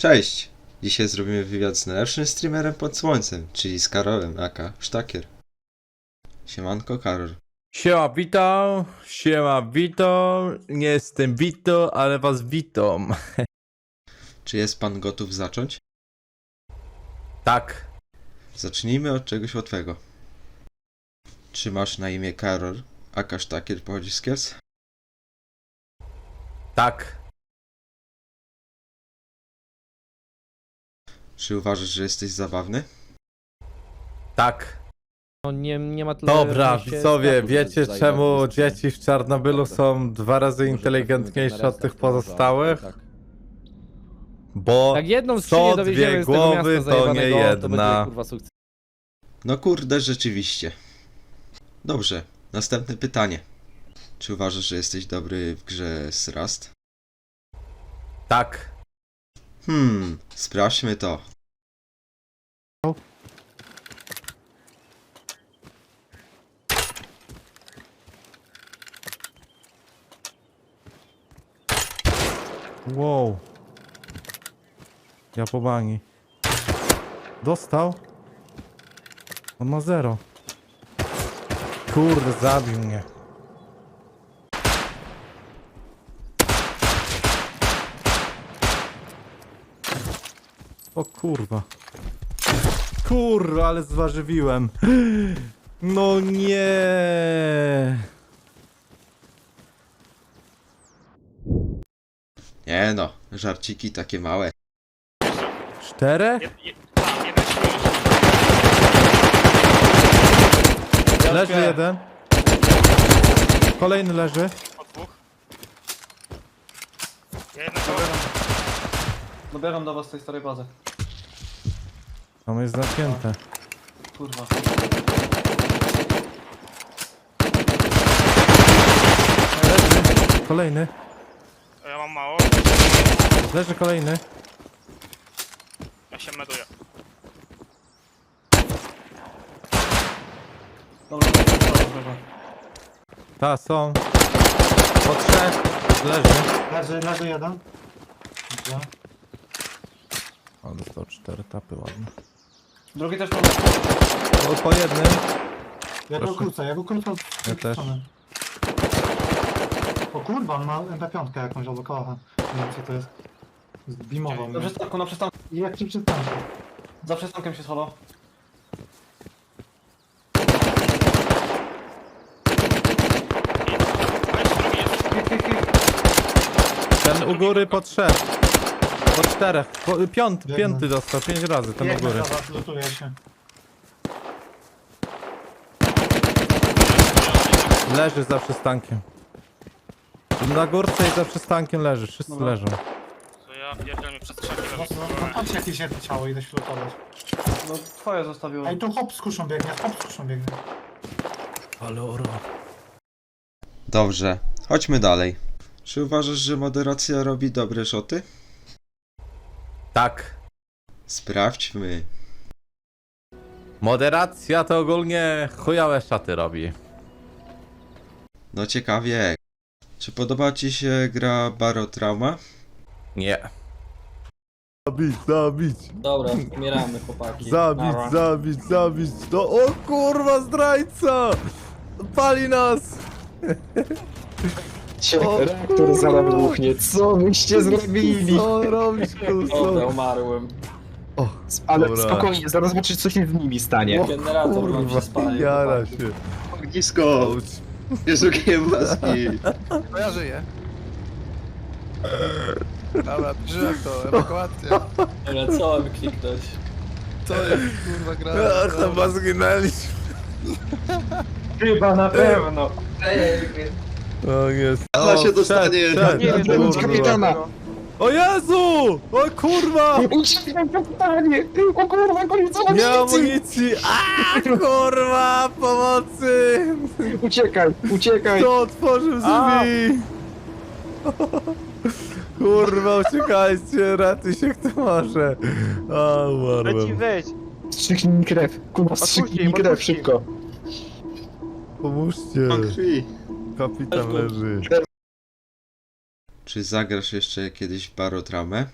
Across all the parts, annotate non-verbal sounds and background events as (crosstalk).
Cześć! Dzisiaj zrobimy wywiad z najlepszym streamerem pod słońcem, czyli z Karolem aka Sztakier. Siemanko Karol. Siema, witam, siema, witam, nie jestem Wito, ale was witam. (laughs) Czy jest pan gotów zacząć? Tak, Zacznijmy od czegoś łatwego. Czy masz na imię Karol aka Sztakier pochodzi z Kielc? tak, Czy uważasz, że jesteś zabawny? tak. No nie, nie ma tyle Dobra, widzowie, wiecie czemu dzieci w Czarnobylu są dwa razy inteligentniejsze od tych pozostałych? Tak. Bo Jak jedną co skrzynię dowieziemy dwie z tego głowy, miasta to nie zajebanego, to jedna. będzie kurwa sukces. No kurde, rzeczywiście. Dobrze, następne pytanie. Czy uważasz, że jesteś dobry w grze z Rust? tak. Hmm, sprawdźmy to. Wow. Ja po bani. Dostał? On ma zero. Kurde, zabił mnie. O kurwa. Kurwa, ale zwarzywiłem. No nie. Nie no, żarciki takie małe. Jed, jeden śpi. Leży jeden. Kolejny leży. Od dwóch. Ja jednego. Dobieram do was z tej starej bazy. Tam jest zamknięte. Kurwa. Leży. Kolejny. Ja mam mało. Leży kolejny. Ja się meduję. Dobra, dobra, dobra. Ta, są. Po trzech. Leży. Leży, leży jeden. Dobrze. O, dostał cztery tapy, ładnie. Drugi też mam. O, po jednym. Ja go Proszę. krócę, ja go krócę od tej też. strony. O kurwa, on ma MP5 jakąś albo kochę. Nie wiem co to jest. Zbimował Na mnie. przystanku, na przystanku. I jak ci przystanku? Za przystankiem się schował. Ten u góry po trzech. Po czterech. Po, piąt, Biegnę. pięty dostał, pięć razy u Biegnę góry. za was, lutuję się. Leży za przystankiem. Na górce i za przystankiem leży, wszyscy Dobra. leżą. To ja pierdziel mi przez krzaki No, robię. no, Chodź jakieś jedno ciało, idę się lutować. No twoje zostawiłem. Ej, tu hop z kuszą biegnie, hop z kuszą biegnie. Ale. Dobrze, chodźmy dalej. Czy uważasz, że moderacja robi dobre szoty? Tak. Sprawdźmy. Moderacja to ogólnie chujowe szaty robi. No ciekawie. Czy podoba ci się gra Barotrauma? Nie. Zabić, zabić, Dobra, umieramy chłopaki. zabić, Nara. zabić, zabić. No o kurwa, zdrajca! Pali nas! (laughs) Reaktor zaraz wybuchnie. Co byście zrobili? Co robisz, Dobra, kurwa? umarłem. O, Ale Dobra. spokojnie, zaraz zobaczysz co się z nimi stanie. Generator się kurwa, spali. jara chłopaki. się. Ognisko! Jezu, kiełbaski! No ja żyję. Dobra, żyłem to, ewakuacja. Dobra, co mam kliknąć? To jest kurwa gra. Ja, chyba zginęliśmy. Chyba na pewno. O jest. Ona się O, dostanie. szedł, szedł, Nie wiem, kurwa. co kapitana. O Jezu! O kurwa! Uciekam kapitanie! O kurwa, koniec Nie amunicji! A kurwa! Pomocy! Uciekaj, uciekaj! Kto otworzył drzwi? Kurwa, uciekajcie, ratuj się kto może. A, umarłem. Wstrzyknij mi krew. Kurwa, wstrzyknij mi krew, szybko. Pomóżcie. krwi. Kapitan leży. Czy, zagrasz jeszcze kiedyś w? Nie.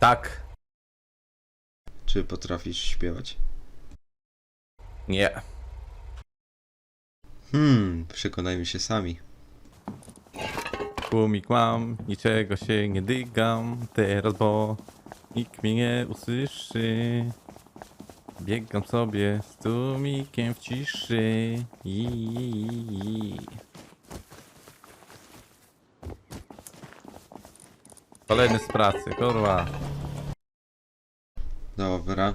Tak. Czy potrafisz śpiewać? Nie. Hmm, przekonajmy się sami. Tłumik mam, niczego się nie dygam teraz, bo nikt mnie nie usłyszy. Biegam sobie z tłumikiem w ciszy. I, i, i. Kolejny z pracy, kurwa. Dobra.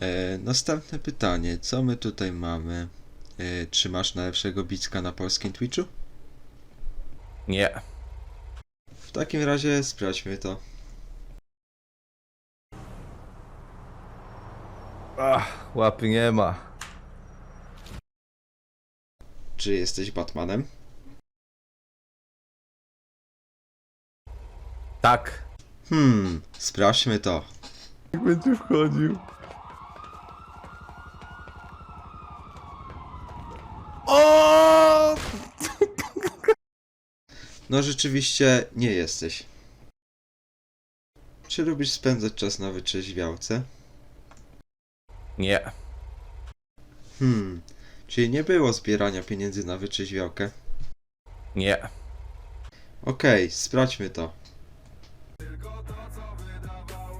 E, następne pytanie. Co my tutaj mamy? E, czy masz najlepszego bicka na polskim Twitchu? Nie. W takim razie sprawdźmy to. Łapy nie ma. Czy jesteś Batmanem? Tak. Hmm, sprawdźmy to. Jak będzie wchodził. O! No rzeczywiście nie jesteś. Czy lubisz spędzać czas na wyczeźwiałce? Nie. Hmm, czyli nie było zbierania pieniędzy na wyczeźwiałkę? Nie. Okej, sprawdźmy to.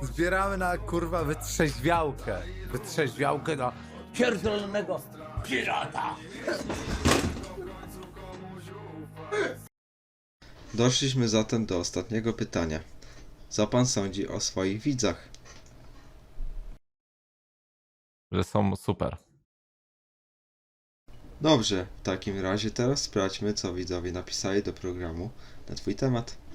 Zbieramy na kurwa wytrzeźwiałkę. Wytrzeźwiałkę na pierdolonego pirata. Doszliśmy zatem do ostatniego pytania. Co pan sądzi o swoich widzach? Że są super. Dobrze, w takim razie teraz sprawdźmy, co widzowie napisali do programu na twój temat.